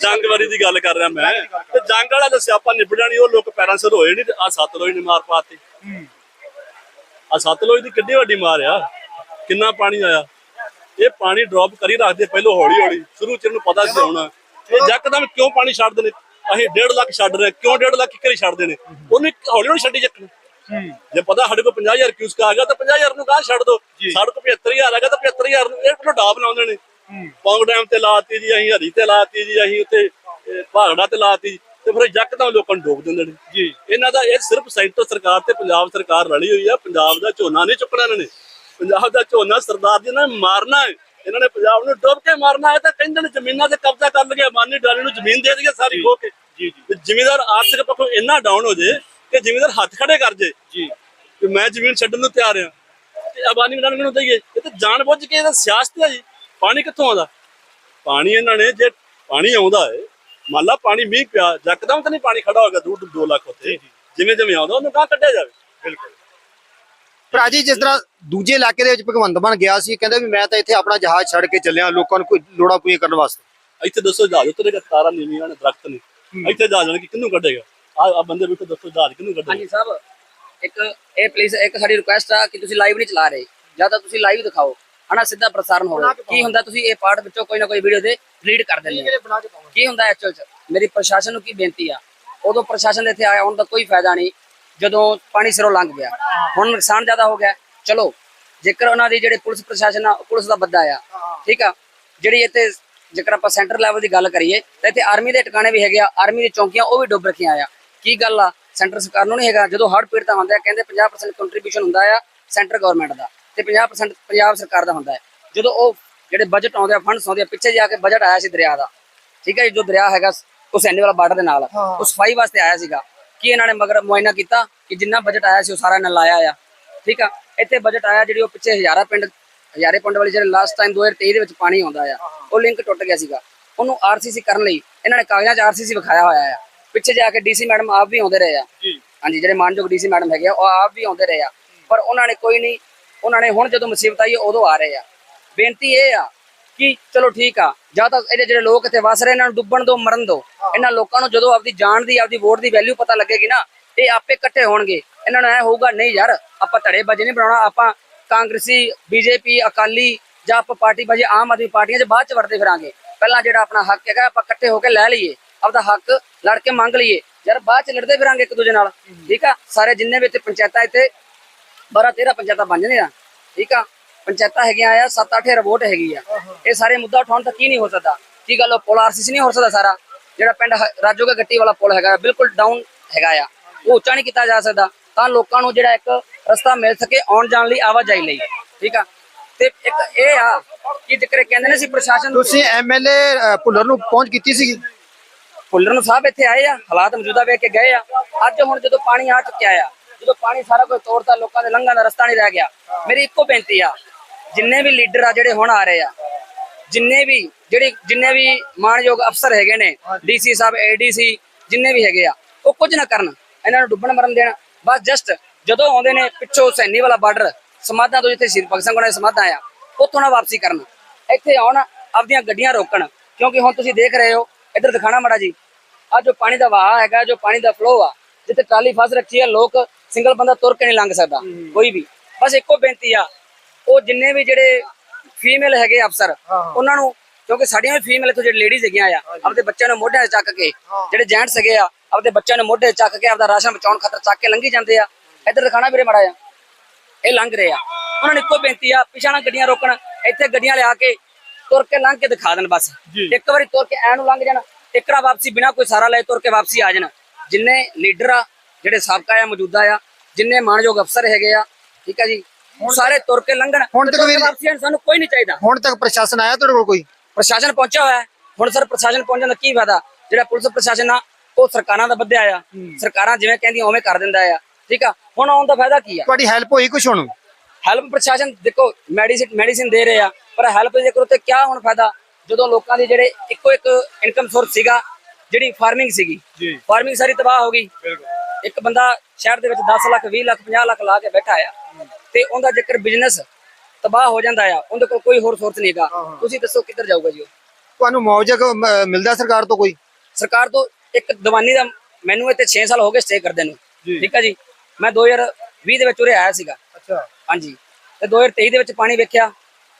ਜੰਗ ਵਾਰੀ ਦੀ ਗੱਲ ਕਰ ਰਿਹਾ ਮੈਂ। ਤੇ ਜੰਗ ਵਾਲਾ ਤਾਂ ਸਿਆਪਾ ਨਿਬੜ ਜਾਣੀ ਉਹ ਲੋਕ ਪੈਰਾਂ ਸਿਰ ਹੋਏ ਨਹੀਂ ਆ ਸਤਲੁਜ ਨੇ ਮਾਰ ਪਾਤੀ ਆ ਸਤਲੁਜ ਦੀ ਕਿੱਡੀ ਵੱਡੀ ਮਾਰ ਆ। ਕਿੰਨਾ ਪਾਣੀ ਆਇਆ। ਇਹ ਪਾਣੀ ਡ੍ਰੌਪ ਕਰੀ ਰੱਖਦੇ ਪਹਿਲੋਂ ਹੌਲੀ ਹੌਲੀ ਸ਼ੁਰੂ ਚ ਇਹਨੂੰ ਪਤਾ ਸੀ ਹੋਣਾ ਇਹ ਯਕਦਮ ਕਿਉਂ ਪਾਣੀ ਛੱਡਦੇ ਨੇ ਅਸੀਂ 1.5 ਲੱਖ ਛੱਡ ਰਹੇ ਕਿਉਂ 1.5 ਲੱਖ ਕਿੱਕਰੀ ਛੱਡਦੇ ਨੇ? ਉਹਨੂੰ ਹੌਲੀ ਹੌਲੀ ਛੱਡੀ ਚੱਕਣ। ਜੇ ਪਤਾ ਸਾਡੇ ਕੋਲ 50000 ਕਿਊਸਕ ਆ ਗਿਆ ਤਾਂ 50000 ਨੂੰ ਗਾਂ ਛੱਡ ਦੋ ਸਾਡੇ ਕੋਲ 75000 ਆ ਗਿਆ ਤਾਂ 75000 ਨੂੰ ਇਹ ਕਿਲੋ ਡਾਬ ਲਾਉਂਦੇ ਨੇ? ਪੌਂਗ ਡੈਮ ਤੇ ਲਾਤੀ ਜੀ ਅਸੀਂ ਹਰੀ ਤੇ ਲਾਤੀ ਜੀ ਅਸੀਂ ਉੱਤੇ ਭਾਗੜਾ ਤੇ ਲਾਤੀ ਤੇ ਫਿਰ ਯਕਦਮ ਲੋਕਾਂ ਨੂੰ ਡੋਬ ਦਿੰਦੇ ਨੇ। ਜੀ। ਇਹਨਾਂ ਦਾ ਇਹ ਸਿਰਫ ਸੈਂਟਰ ਸਰਕਾਰ ਤੇ ਪੰਜਾਬ ਸਰਕਾਰ ਰਲੀ ਹੋਈ ਆ। ਪੰਜਾਬ ਦਾ ਝੋਨਾ ਨਹੀਂ ਚੁੱਕਣਾ ਇਹਨਾਂ ਨੇ। ਪੰਜਾਬ ਦਾ ਝੋਨਾ ਸਰਦਾਰ ਜੀ ਨੇ ਮਾਰਨਾ ਹੈ। ਇਹਨਾਂ ਨੇ ਪੰਜਾਬ ਨੂੰ ਡੁੱਬ ਕੇ ਮਾਰਨਾ ਹੈ ਤਾਂ ਕਹਿੰਦੇ ਨੇ ਜ਼ਮੀਨਾਂ ਤੇ ਕਬਜ਼ਾ ਕਰ ਲਗੇ ਮਾਨੀ ਡਾਲੀ ਨੂੰ ਜ਼ਮੀਨ ਦੇ ਦੇਗੇ ਸਾਰੀ ਖੋ ਕੇ। ਜੀ ਜੀ। ਜ਼ਿਮੀਦਾਰ ਆਰਥਿਕ ਪੱਖੋਂ ਇੰਨਾ ਡਾਊਨ ਹੋ ਜੇ ਕਿ ਜ਼ਿਮੀਦਾਰ ਹੱਥ ਖੜੇ ਕਰ ਜੇ। ਜੀ। ਕਿ ਮੈਂ ਜ਼ਮੀਨ ਛੱਡਣ ਨੂੰ ਤਿਆਰ ਹਾਂ। ਤੇ ਅਬਾਨੀ ਮਿਲਾਨ ਨੂੰ ਦਈਏ ਇਹ ਤਾਂ ਜਾਣ ਬੁੱਝ ਕੇ ਇਹਦਾ ਸਿਆਸਤ ਹੈ ਜੀ। ਪਾਣੀ ਕਿੱਥੋਂ ਆਉਂਦਾ? ਪਾਣੀ ਇਹਨਾਂ ਨੇ ਜੇ ਪਾਣੀ ਆਉਂਦਾ ਹੈ ਮੰਨ ਲਾ ਪਾਣੀ ਮੀਂਹ ਪਿਆ ਯਕਦਮ ਤਾਂ ਨਹੀਂ ਪਾਣੀ ਖੜਾ ਹੋ ਗਿਆ ਦੂਰ 2 ਲੱਖ ਉੱਤੇ। ਜਿਵੇਂ ਜਿਵੇਂ ਆਉਂਦਾ ਉਹਨੂੰ ਕਹਾਂ ਕੱਢਿਆ ਜਾਵੇ। ਬਿਲਕੁਲ। ਭਰਾ ਜੀ ਜਿਸ ਤਰ੍ਹਾਂ ਦੂਜੇ ਇਲਾਕੇ ਦੇ ਵਿੱਚ ਭਗਵੰਤ ਮਾਨ ਗਿਆ ਸੀ ਕਹਿੰਦਾ ਵੀ ਮੈਂ ਤਾਂ ਇੱਥੇ ਆਪਣਾ ਜਹਾਜ਼ ਛੱਡ ਕੇ ਚੱਲਿਆ ਲੋਕਾਂ ਨੂੰ ਕੋਈ ਲੋੜਾਂ ਪੂਰੀਆਂ ਕਰਨ ਵਾਸਤੇ। ਇੱਥੇ ਦੱਸੋ ਜਹਾਜ਼ ਉਤਰੇਗਾ ਤਾਰਾਂ ਨੀਵੀਆਂ ਨੇ ਦਰਖਤ ਨੇ। ਇੱਥੇ ਜਹਾਜ਼ ਜਾਣ ਕਿ ਕਿੰਨੂੰ ਕੱਢੇਗਾ? ਆ ਆ ਬੰਦੇ ਵੇਖੋ ਦੱਸੋ ਜਹਾਜ਼ ਕਿੰਨੂੰ ਕੱਢੇਗਾ? ਹਾਂਜੀ ਸਾਹਿਬ ਇੱਕ ਇਹ ਪਲੀਜ਼ ਇੱਕ ਸਾਡੀ ਰਿਕੁਐਸਟ ਆ ਕਿ ਤੁਸੀਂ ਲਾਈਵ ਨਹੀਂ ਚਲਾ ਰਹੇ। ਜਾਂ ਤਾਂ ਤੁਸੀਂ ਲਾਈਵ ਦਿਖਾਓ। ਹਨਾ, ਸਿੱਧਾ ਪ੍ਰਸਾਰਣ ਹੋਵੇ ਕੀ ਹੁੰਦਾ, ਤੁਸੀਂ ਇਹ ਪਾਰਟ ਵਿੱਚੋਂ ਕੋਈ ਨਾ ਕੋਈ ਵੀਡੀਓ ਦੇ ਡਿਲੀਟ ਕਰ ਦਿੰਦੇ ਹੋ। ਕੀ ਹੁੰਦਾ ਐਕਚੁਅਲ ਚ? ਮੇਰੀ ਪ੍ਰਸ਼ਾਸਨ ਨੂੰ ਕੀ ਬੇਨਤੀ ਆ? ਉਦੋਂ ਪ੍ਰਸ਼ਾਸਨ ਦੇ ਇੱਥੇ ਆਇਆ, ਹੁਣ ਦਾ ਕੋਈ ਫਾਇਦਾ ਨਹੀਂ। ਜਦੋਂ ਪਾਣੀ ਸਿਰੋਂ ਲੰਘ ਗਿਆ। ਹੁਣ ਨੁਕਸਾਨ ਜ਼ਿਆਦਾ ਹੋ ਗਿਆ। ਚਲੋ, ਜੇਕਰ ਉਹਨਾਂ ਦੀ ਜਿਹੜੇ ਪੁਲਿਸ ਪ੍ਰਸ਼ਾਸਨ ਆ ਪੁਲਿਸ ਦਾ ਬੱਦਾ ਆ। ਠੀਕ ਆ? ਜਿਹੜੀ ਇੱਥੇ ਜੇਕਰ ਆਪਾਂ ਸੈਂਟਰ ਲੈਵਲ ਦੀ ਗੱਲ ਕਰੀਏ ਤਾਂ ਇੱਥੇ ਆਰਮੀ ਦੇ ਟਿਕਾਣੇ ਵੀ ਹੈਗੇ ਆ ਆਰਮੀ ਦੀ ਚੌਂਕੀਆਂ ਉਹ ਵੀ ਡੁੱਬ ਰੱਖੀਆਂ ਆ। ਕੀ ਗੱਲ ਆ? ਸੈਂਟਰ ਸਰਕਾਰ ਨੂੰ ਨਹੀਂ ਹੈਗਾ? ਜਦੋਂ ਹੜ੍ਹ ਪੀੜਤਾਂ ਹੁੰਦਾ ਹੈ ਕਹਿੰਦੇ 50% ਕੰਟਰੀਬਿਊਸ਼ਨ ਹੁੰਦਾ ਆ ਸੈਂਟਰ ਗਵਰਨਮੈਂਟ ਦਾ ਤੇ 50% ਪੰਜਾਬ ਸਰਕਾਰ ਦਾ ਹੁੰਦਾ ਹੈ ਜਦੋਂ ਉਹ ਜਿਹੜੇ ਬਜਟ ਆਉਂਦੇ ਆ ਫੰਡਸ ਆਉਂਦੇ ਆ ਪਿੱਛੇ ਜਾ ਕੇ ਬਜਟ ਆਇਆ ਸੀ ਦਰਿਆ ਦਾ। ਠੀਕ ਹੈ ਜੀ? ਜੋ ਦਰਿਆ ਹੈਗਾ ਉਸ ਐਨੇ ਵਾਲਾ ਬਾਰਡਰ ਦੇ ਨਾਲ ਉਹ ਸਫ਼ਾਈ ਵਾਸਤੇ ਆਇਆ ਸੀਗਾ। ਕੀ ਇਹਨਾਂ ਨੇ ਮਗਰ ਮੁਆਇਨਾ ਕੀਤਾ? ਕਿ ਜਿੰਨਾ ਬਜਟ ਆਇਆ ਸੀ ਉਹ ਸਾਰਾ ਇਹਨਾਂ ਲਾਇਆ ਆ। ਠੀਕ ਆ? ਇੱਥੇ ਬਜਟ ਆਇਆ ਜਿਹੜੀ ਉਹ ਪਿੱਛੇ ਹਜ਼ਾਰਾ ਪਿੰਡ ਹਜ਼ਾਰੇ ਪਿੰਡ ਵਾਲੀ ਜਿਹੜੇ ਲਾਸਟ ਟਾਈਮ 2023 ਦੇ ਵਿੱਚ ਪਾਣੀ ਆਉਂਦਾ ਆ ਉਹ ਲਿੰਕ ਟੁੱਟ ਗਿਆ ਸੀਗਾ। ਉਹਨੂੰ ਆਰਸੀਸੀ ਕਰਨ ਲਈ ਇਹਨਾਂ ਨੇ ਕਾਗਜ਼ਾਂ 'ਚ ਆਰਸੀਸੀ ਵਿਖਾਇਆ ਹੋਇਆ ਆ। ਪਿੱਛੇ ਜਾ ਕੇ ਡੀਸੀ ਮੈਡਮ ਆਪ ਵੀ ਆਉਂਦੇ ਰਹੇ ਆ। ਹਾਂਜੀ ਜਿਹੜੇ ਮਾਨਯੋਗ ਡੀਸੀ ਮੈਡਮ ਹੈਗੇ ਆ ਉਹ ਆਪ ਵੀ ਆਉਂਦੇ ਰਹੇ ਆ। ਪਰ ਉਹਨਾਂ ਨੇ ਕੋਈ ਨਹੀਂ ਉਹਨਾਂ ਨੇ ਹੁਣ ਜਦੋਂ ਮੁਸੀਬਤ ਆਈ ਉਦੋਂ ਆ ਰਹੇ ਆ। ਬੇਨਤੀ ਇਹ ਆ ਕਿ ਚਲੋ ਠੀਕ ਆ ਜਾਂ ਤਾਂ ਇਹਦੇ ਜਿਹੜੇ ਲੋਕ ਇੱਥੇ ਵਸ ਰਹੇ ਇਹਨਾਂ ਨੂੰ ਡੁੱਬਣ ਦੋ ਮਰਨ ਦੋ। ਇਹਨਾਂ ਲੋਕਾਂ ਨੂੰ ਜਦੋਂ ਆਪਦੀ ਜਾਨ ਦੀ ਆਪਦੀ ਵੋਟ ਦੀ ਵੈਲਿਊ ਪਤਾ ਲੱਗੇਗੀ ਨਾ ਇਹ ਆਪੇ ਇਕੱਠੇ ਹੋਣਗੇ। ਇਹਨਾਂ ਨੂੰ ਐ ਹੋਊਗਾ ਨਹੀਂ ਯਾਰ ਆਪਾਂ ਧੜੇ ਬਾਜੀ ਨਹੀਂ ਬਣਾਉਣਾ ਆਪਾਂ ਕਾਂਗਰਸੀ, ਬੀਜੇਪੀ, ਅਕਾਲੀ ਜਾਂ ਆਪਾਂ ਪਾਰਟੀ ਬਾਜੀ ਆਮ ਆਦਮੀ ਪਾਰਟੀਆਂ 'ਚ ਬਾਅਦ 'ਚ ਵੜਦੇ ਫਿਰਾਂਗੇ। ਪਹਿਲਾਂ ਜਿਹੜਾ ਆਪਣਾ ਹੱਕ ਹੈਗਾ ਆਪਾਂ ਇਕੱਠੇ ਹੋ ਕੇ ਲੈ ਲਈਏ, ਆਪਦਾ ਹੱਕ ਲੜ ਕੇ ਮੰਗ ਲਈਏ। ਯਾਰ ਬਾਅਦ 'ਚ ਲੜਦੇ ਫਿਰਾਂਗੇ ਇੱਕ ਦੂਜੇ ਨਾਲ। ਠੀਕ ਆ? ਸਾਰੇ ਜਿੰਨੇ ਵੀ ਇੱਥੇ ਪੰਚਾਇਤਾਂ ਇੱਥੇ 12 13 ਪੰਚਾਇਤਾਂ ਬਣ ਜਾਂਦੀਆਂ। ਠੀਕ ਆ? ਪੰਚਾਇਤਾਂ ਹੈਗੀਆਂ ਆ 7 8 ਰਿਵੋਟ ਹੈਗੀ ਆ। ਇਹ ਸਾਰੇ ਮੁੱਦਾ ਉਠਾਉਣ ਤੱਕ ਕੀ ਨਹੀਂ ਹੋ ਸਕਦਾ। ਕੀ ਗੱਲ, ਉਹ ਪੁਲ ਆਰਸੀਸੀ ਨਹੀਂ ਹੋ ਸਕਦਾ ਸਾਰਾ? ਜਿਹੜਾ ਪਿੰਡ ਰਾਜੋਗਾ ਗੱਟੀ ਵਾਲਾ ਪੁਲ ਹੈਗਾ, ਬਿਲਕੁਲ ਡਾਊਨ ਹੈਗਾ ਆ। ਉਹ ਉੱਚਾ ਨਹੀਂ ਕੀਤਾ ਜਾ ਸਕਦਾ। ਤਾਂ ਲੋਕਾਂ ਨੂੰ ਜਿਹੜਾ ਇੱਕ ਰਸਤਾ ਮਿਲ ਸਕੇ ਆਉਣ ਜਾਣ ਲਈ ਆਵਾਜਾਈ ਲਈ। ਠੀਕ ਆ? ਤੇ ਇੱਕ ਇਹ ਆ ਕਿ ਜਿਕਰ ਕਹਿੰਦੇ ਨੇ ਸੀ ਪ੍ਰਸ਼ਾਸਨ ਤੁਸੀਂ ਐਮਐਲਏ ਭੁੱਲਰ ਨੂੰ ਪਹੁੰਚ ਕੀਤੀ ਸੀਗੀ? ਫੁੱਲਰ ਨੂੰ ਸਾਹਿਬ ਇੱਥੇ ਆਏ ਆ ਹਾਲਾਤ ਮੌਜੂਦਾ ਵੇਖ ਕੇ ਗਏ ਆ। ਅੱਜ ਹੁਣ ਜਦੋਂ ਪਾਣੀ ਆ ਚੁੱਕਿਆ ਆ ਜਦੋਂ ਪਾਣੀ ਸਾਰਾ ਕੁਝ ਤੋੜਤਾ ਲੋਕਾਂ ਦੇ ਲੰਘਣ ਦਾ ਰਸਤਾ ਨਹੀਂ ਰਹਿ ਗਿਆ। ਮੇਰੀ ਇੱਕੋ ਬੇਨਤੀ ਆ ਜਿੰਨੇ ਵੀ ਲੀਡਰ ਆ ਜਿਹੜੇ ਹੁਣ ਆ ਰਹੇ ਆ ਜਿੰਨੇ ਵੀ ਜਿਹੜੇ ਜਿੰਨੇ ਵੀ ਮਾਣਯੋਗ ਅਫਸਰ ਹੈਗੇ ਨੇ ਡੀਸੀ ਸਾਹਿਬ ਏਡੀਸੀ ਜਿੰਨੇ ਵੀ ਹੈਗੇ ਆ ਉਹ ਕੁਝ ਨਾ ਕਰਨ ਇਹਨਾਂ ਨੂੰ ਡੁੱਬਣ ਮਰਨ ਦੇਣ। ਬਸ ਜਸਟ ਜਦੋਂ ਆਉਂਦੇ ਨੇ ਪਿੱਛੋਂ ਸੈਨੀ ਵਾਲਾ ਬਾਰਡਰ ਸਮਾਧਾਂ ਤੋਂ ਜਿੱਥੇ ਸ਼ਹੀਦ ਭਗਤ ਸਿੰਘ ਉਹਨਾਂ ਸਮਾਧਾਂ ਆ ਉੱਥੋਂ ਨਾ ਵਾਪਸੀ ਕਰਨ। ਇੱਥੇ ਆਉਣ ਆਪਦੀਆਂ ਗੱਡੀਆਂ ਰੋਕਣ। ਕਿਉਂਕਿ ਹੁਣ ਤੁਸੀਂ ਦੇਖ ਰਹੇ ਹੋ ਇੱਧਰ ਦਿਖਾਣਾ ਮੜਾ ਜੀ। ਆ ਜੋ ਪਾਣੀ ਦਾ ਵਹਾਅ ਹੈਗਾ ਜੋ ਪਾਣੀ ਦਾ ਫਲੋ ਆ ਜਿੱਥੇ ਟਰਾਲੀ ਫਸ ਰੱਖੀ ਹੈ ਲੋਕ ਸਿੰਗਲ ਬੰਦਾ ਤੁਰ ਕੇ ਨਹੀਂ ਲੰਘ ਸਕਦਾ ਕੋਈ ਵੀ। ਬਸ ਇੱਕੋ ਬੇਨਤੀ ਆ ਉਹ ਜਿੰਨੇ ਵੀ ਜਿਹੜੇ ਫੀਮੇਲ ਹੈਗੇ ਅਫਸਰ ਉਹਨਾਂ ਨੂੰ ਕਿਉਂਕਿ ਸਾਡੀਆਂ ਵੀ ਫੀਮੇਲ ਇੱਥੋਂ ਜਿਹੜੇ ਲੇਡੀਜ਼ ਹੈਗੀਆਂ ਆ ਆਪਦੇ ਬੱਚਿਆਂ ਨੂੰ ਮੋਢਿਆਂ 'ਤੇ ਚੱਕ ਕੇ ਜਿਹੜੇ ਜੈਂਟਸ ਹੈਗੇ ਆ ਆਪਦੇ ਬੱਚਿਆਂ ਨੂੰ ਮੋਢੇ ਚੱਕ ਕੇ ਆਪਦਾ ਰਾਸ਼ਨ ਬਚਾਉਣ ਖਾਤਰ ਚੱਕ ਕੇ ਲੰਘੀ ਜਾਂਦੇ ਆ। ਇੱਧਰ ਦਿਖਾਣਾ ਵੀਰੇ ਮੜਾ ਆ ਇਹ ਲੰਘ ਰਹੇ ਆ। ਉਹਨਾਂ ਨੂੰ ਇੱਕੋ ਬੇਨਤੀ ਆ ਪਿਛਾਂ ਨਾ ਗੱਡੀਆਂ ਰੋਕਣ ਇੱਥੇ ਗੱਡੀਆਂ ਲਿਆ ਕੇ ਤੁਰ ਕੇ ਲੰਘ ਕੇ ਦਿਖਾ ਦੇਣ ਬਸ। ਇੱਕ ਵਾਰੀ ਤੁਰ ਕੇ ਐ ਨੂੰ ਲੰਘ ਜਾਣ ਇੱਕਰਾ ਵਾਪਸੀ ਬਿਨਾ ਕੋਈ ਸਾਰਾ ਲਏ ਤੁਰ ਕੇ ਵਾਪਸੀ ਆ ਜਾਣ। ਜਿੰਨੇ ਲੀਡਰ ਆ ਜਿਹੜੇ ਸਾਬਕਾ ਆ ਮੌਜੂਦਾ ਆ ਜਿੰਨੇ ਮਾਣਯੋਗ ਅਫਸਰ ਹੈਗੇ ਆ ਠੀਕ ਆ ਜੀ? ਸਾਰੇ ਤੁਰ ਕੇ ਲੰਘਣ ਹੁਣ ਤੱਕ ਵਾਪਸੀ ਸਾਨੂੰ ਕੋਈ ਨਹੀਂ ਚਾਹੀਦਾ। ਹੁਣ ਤੱਕ ਪ੍ਰਸ਼ਾਸਨ ਆਇਆ ਤੁਹਾਡੇ ਕੋਲ ਕੋਈ? ਪ੍ਰਸ਼ਾਸਨ ਪਹੁੰਚਿਆ ਹੋਇਆ ਹੁਣ ਸਰ ਪ੍ਰਸ਼ਾਸਨ ਪਹੁੰਚਣ ਦਾ ਕੀ ਫਾਇਦਾ? ਜਿਹੜਾ ਪੁਲਿਸ ਪ੍ਰਸ਼ਾਸਨ ਆ ਉਹ ਸਰਕਾਰਾਂ ਦਾ ਬੱਧਿਆ ਆ। ਸਰਕਾਰਾਂ ਜਿਵੇਂ ਕਹਿੰਦੀਆਂ ਉਵੇਂ ਕਰ ਦਿੰਦਾ ਆ। ਠੀਕ ਆ? ਹੁਣ ਆਉਣ ਦਾ ਫਾਇਦਾ ਕੀ ਆ? ਤੁਹਾਡੀ ਹੈਲਪ ਹੋਈ ਕੁਛ ਹੁਣ? ਹੈਲਪ ਪ੍ਰਸ਼ਾਸਨ ਦੇਖੋ ਮੈਡੀਸਿਨ ਮੈਡੀਸਿਨ ਦੇ ਰਹੇ ਆ ਪਰ ਹੈਲਪ ਜੇਕਰ ਉੱਤੇ ਕਿਆ ਹੁਣ ਫਾਇਦਾ? ਜਦੋਂ ਲੋਕਾਂ ਦੇ ਜਿਹੜੇ ਇੱਕੋ ਇੱਕ ਇਨਕਮ ਸੋਰਸ ਸੀਗਾ ਜਿਹੜੀ ਫਾਰਮਿੰਗ ਸੀਗੀ ਫਾਰਮਿੰਗ ਸਾਰੀ ਤਬਾਹ ਹੋ ਗਈ। ਬਿਲਕੁਲ। ਇੱਕ ਬੰਦਾ ਸ਼ਹਿਰ ਦੇ ਵਿੱਚ 10 ਲੱਖ 20 ਲੱਖ 50 ਲੱਖ ਲਾ ਕੇ ਬੈਠਾ ਆ ਤੇ ਉਹਦਾ ਜੇਕਰ ਬਿਜ਼ਨਸ ਤਬਾਹ ਹੋ ਜਾਂਦਾ ਆ ਉਹਦੇ ਕੋਲ ਕੋਈ ਹੋਰ ਸੋਰਸ ਨਹੀਂਗਾ ਤੁਸੀਂ ਦੱਸੋ ਕਿੱਧਰ ਜਾਊਗਾ ਜੀ ਉਹ? ਤੁਹਾਨੂੰ ਮੁਆਵਜ਼ਾ ਕ- ਮ- ਮਿਲਦਾ ਸਰਕਾਰ ਤੋਂ ਕੋਈ? ਸਰਕਾਰ ਤੋਂ ਇੱਕ ਦੀਵਾਨੀ ਦਾ ਮੈਨੂੰ ਇੱਥੇ 6 ਸਾਲ ਹੋ ਗਏ ਸਟੇ ਕਰਦੇ ਨੂੰ। ਠੀਕ ਹੈ ਜੀ? ਮੈਂ 2020 ਦੇ ਵਿੱਚ ਉਰੇ ਆਇਆ ਸੀਗਾ। ਅੱਛਾ। ਹਾਂਜੀ। ਤੇ 2023 ਦੇ ਵਿੱਚ ਪਾਣੀ ਵੇਖਿਆ